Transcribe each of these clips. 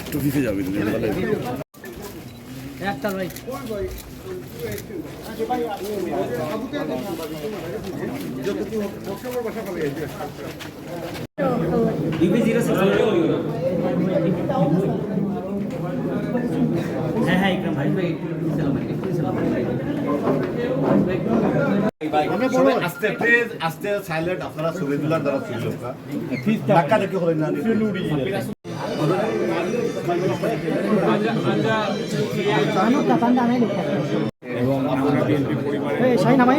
একটু দিতে যাবেন একটা ভাই। হ্যাঁ হ্যাঁ ইকরাম ভাই। ভাই একটু সালাম একটু সালাম সবাই আস্তে প্লিজ আস্তে সাইলেন্ট আপনারা ছবি তোলার দ্বারা ছিল ধাক্কা দেখি হলেন না। মোবাইলটা একটু আমরা পিছে আছি শাইন ভাই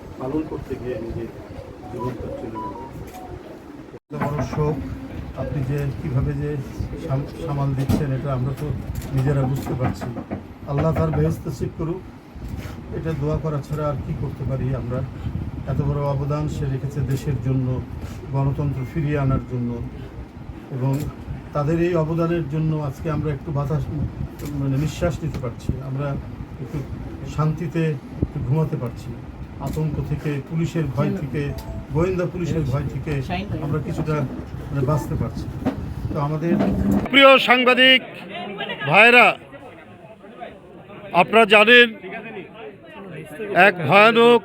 পালন করতে গিয়ে নিজের জীবনটা চলে বড় শোক আপনি যে কীভাবে যে সাম- সামাল দিচ্ছেন, এটা আমরা তো নিজেরা বুঝতে পারছি আল্লাহ তার বেহস্ত শিব করুক, এটা দোয়া করা ছাড়া আর কি করতে পারি আমরা? এত বড় অবদান সে রেখেছে দেশের জন্য, গণতন্ত্র ফিরিয়ে আনার জন্য। এবং তাদের এই অবদানের জন্য আজকে আমরা একটু বাতাস মানে নিঃশ্বাস নিতে পারছি। আমরা একটু শান্তিতে একটু ঘুমাতে পারছি। আতঙ্ক থেকে পুলিশের ভয় থেকে গোয়েন্দা পুলিশের ভয় থেকে আমরা কিছুটা মানে বাঁচতে পারছি। তো আমাদের প্রিয় সাংবাদিক ভাইরা আপনারা জানেন এক ভয়ানক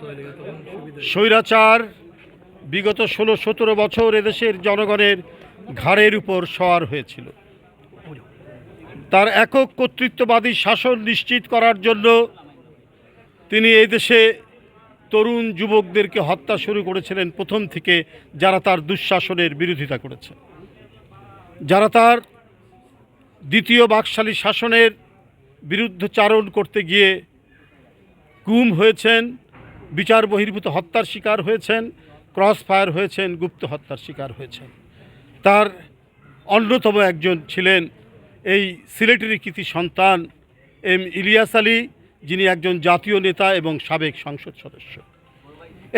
স্বৈরাচার বিগত ষোলো সতেরো বছর এদেশের জনগণের ঘাড়ের উপর সওয়ার হয়েছিল। তার একক কর্তৃত্ববাদী শাসন নিশ্চিত করার জন্য তিনি এই দেশে তরুণ যুবকদেরকে হত্যা শুরু করেছিলেন প্রথম থেকে যারা তার দুঃশাসনের বিরোধিতা করেছে। যারা তার দ্বিতীয় বাকশালী শাসনের বিরুদ্ধচারণ করতে গিয়ে গুম হয়েছেন, বিচার বহির্ভূত হত্যার শিকার হয়েছেন, ক্রস ফায়ার হয়েছেন, গুপ্ত হত্যার শিকার হয়েছেন। তার অন্যতম একজন ছিলেন এই সিলেটের কৃতি সন্তান এম ইলিয়াস আলী। যিনি একজন জাতীয় নেতা এবং সাবেক সংসদ সদস্য।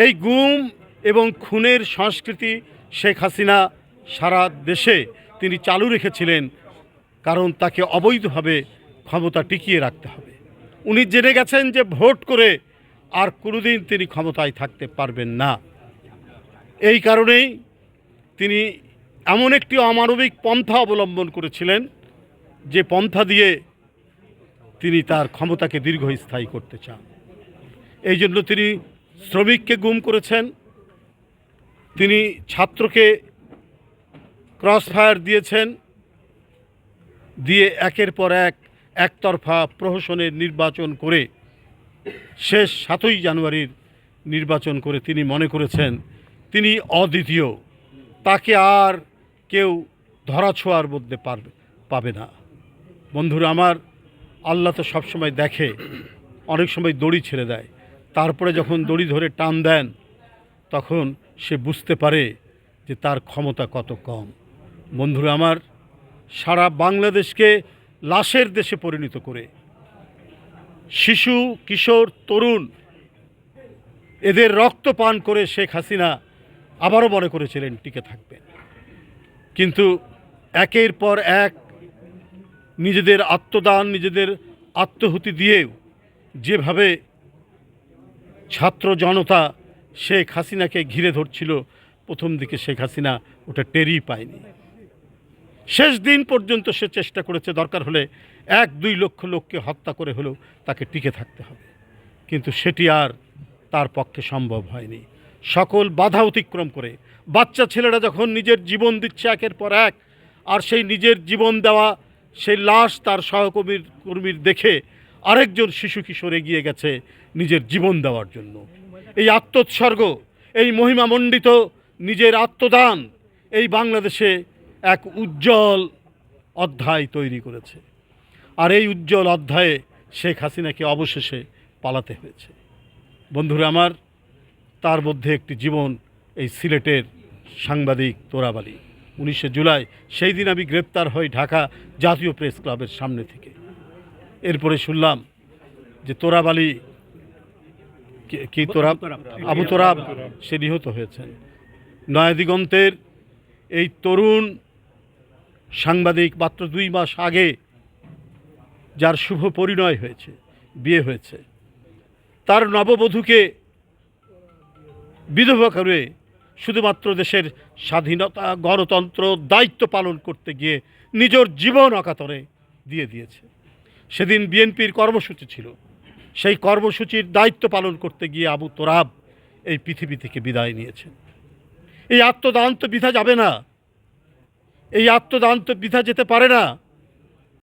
এই গুম এবং খুনের সংস্কৃতি শেখ হাসিনা সারা দেশে তিনি চালু রেখেছিলেন কারণ তাকে অবৈধভাবে ক্ষমতা টিকিয়ে রাখতে হবে। উনি জেনে গেছেন যে ভোট করে আর কোনোদিন তিনি ক্ষমতায় থাকতে পারবেন না। এই কারণেই তিনি এমন একটি অমানবিক পন্থা অবলম্বন করেছিলেন যে পন্থা দিয়ে তিনি তার ক্ষমতাকে দীর্ঘস্থায়ী করতে চান। এই জন্য তিনি শ্রমিককে গুম করেছেন। তিনি ছাত্রকে ক্রস ফায়ার দিয়েছেন। দিয়ে একের পর এক একতরফা প্রহসনের নির্বাচন করে শেষ সাতই জানুয়ারির নির্বাচন করে তিনি মনে করেছেন, তিনি অদ্বিতীয়। তাকে আর কেউ ধরাছোঁয়ার মধ্যে পারবে, পাবে না। বন্ধুরা আমার আল্লাহ তো সবসময় দেখে, অনেক সময় দড়ি ছেড়ে দেয়। তারপরে যখন দড়ি ধরে টান দেন, তখন সে বুঝতে পারে যে তার ক্ষমতা কত কম। বন্ধুরা আমার, সারা বাংলাদেশকে লাশের দেশে পরিণত করে, শিশু, কিশোর, তরুণ, এদের রক্ত পান করে শেখ হাসিনা আবারও মনে করেছিলেন টিকে থাকবেন। কিন্তু একের পর এক নিজেদের আত্মদান, নিজেদের আত্মহুতি দিয়েও যেভাবে ছাত্র জনতা শেখ হাসিনাকে ঘিরে ধরছিল, প্রথম দিকে শেখ হাসিনা ওটা টেরই পায়নি। শেষ দিন পর্যন্ত সে চেষ্টা করেছে, দরকার হলে এক দুই লক্ষ লোককে হত্যা করে হলেও তাকে টিকে থাকতে হবে। কিন্তু সেটি আর তার পক্ষে সম্ভব হয়নি। সকল বাধা অতিক্রম করে বাচ্চা ছেলেরা যখন নিজের জীবন দিচ্ছে একের পর এক, আর সেই নিজের জীবন দেওয়া সেই লাশ তার সহকর্মীর কর্মীর দেখে আরেকজন শিশু কিশোর এগিয়ে গেছে নিজের জীবন দেওয়ার জন্য। এই আত্মোৎসর্গ, এই মহিমামণ্ডিত নিজের আত্মদান এই বাংলাদেশে এক উজ্জ্বল অধ্যায় তৈরি করেছে। আর এই উজ্জ্বল অধ্যায়ে শেখ হাসিনাকে অবশেষে পালাতে হয়েছে। বন্ধুরা আমার, তার মধ্যে একটি জীবন, এই সিলেটের সাংবাদিক তোরাবালি। উনিশে জুলাই। সেই দিন আমি গ্রেপ্তার হই ঢাকা জাতীয় প্রেস ক্লাবের সামনে থেকে। এরপরে শুনলাম যে তোরাবালি কি- কি তোরাব? আবু তোরাব। সে নিহত হয়েছেন। নয়াদিগন্তের এই তরুণ সাংবাদিক মাত্র দুই মাস আগে যার শুভ পরিণয় হয়েছে বিয়ে হয়েছে। তার নববধূকে বিধবা করে শুধুমাত্র দেশের স্বাধীনতা, গণতন্ত্র দায়িত্ব পালন করতে গিয়ে নিজের জীবন অকাতরে দিয়ে দিয়েছে। সেদিন বিএনপির কর্মসূচি ছিল। সেই কর্মসূচির দায়িত্ব পালন করতে গিয়ে আবু তোরাব এই পৃথিবী থেকে বিদায় নিয়েছেন। এই আত্মদান্ত বিধা যাবে না। এই আত্মদান্ত বিধা যেতে পারে না।